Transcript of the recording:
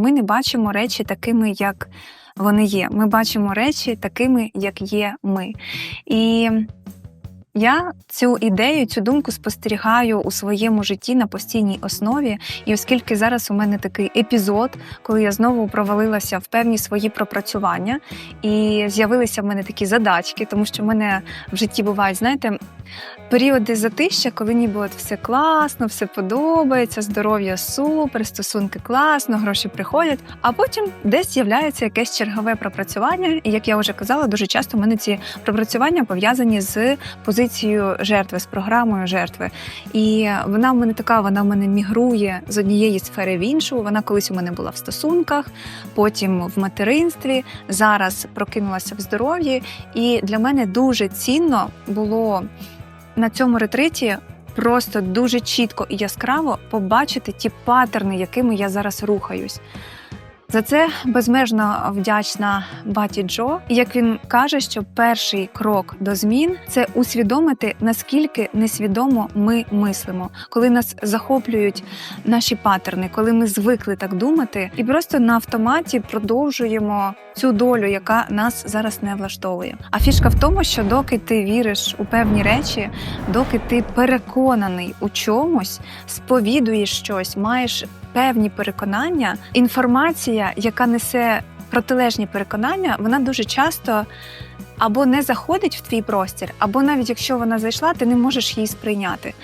Ми не бачимо речі такими, як вони є. Ми бачимо речі такими, як є ми. І я цю ідею, цю думку спостерігаю у своєму житті на постійній основі. І оскільки зараз у мене такий епізод, коли я знову провалилася в певні свої пропрацювання, і з'явилися в мене такі задачки, тому що в мене в житті бувають, знаєте, періоди затища, коли ніби от все класно, все подобається, здоров'я супер, стосунки класно, гроші приходять. А потім десь з'являється якесь чергове пропрацювання. І як я вже казала, дуже часто в мене ці пропрацювання пов'язані з позицією жертви, з програмою жертви. І вона в мене така, вона в мене мігрує з однієї сфери в іншу. Вона колись у мене була в стосунках, потім в материнстві, зараз прокинулася в здоров'ї. І для мене дуже цінно було на цьому ретриті просто дуже чітко і яскраво побачити ті паттерни, якими я зараз рухаюсь. За це безмежно вдячна баті Джо. Як він каже, що перший крок до змін це усвідомити, наскільки несвідомо ми мислимо, коли нас захоплюють наші паттерни, коли ми звикли так думати, і просто на автоматі продовжуємо цю долю, яка нас зараз не влаштовує. А фішка в тому, що доки ти віриш у певні речі, доки ти переконаний у чомусь, сповідуєш щось, маєш певні переконання, інформація, яка несе протилежні переконання, вона дуже часто або не заходить в твій простір, або навіть якщо вона зайшла, ти не можеш її сприйняти.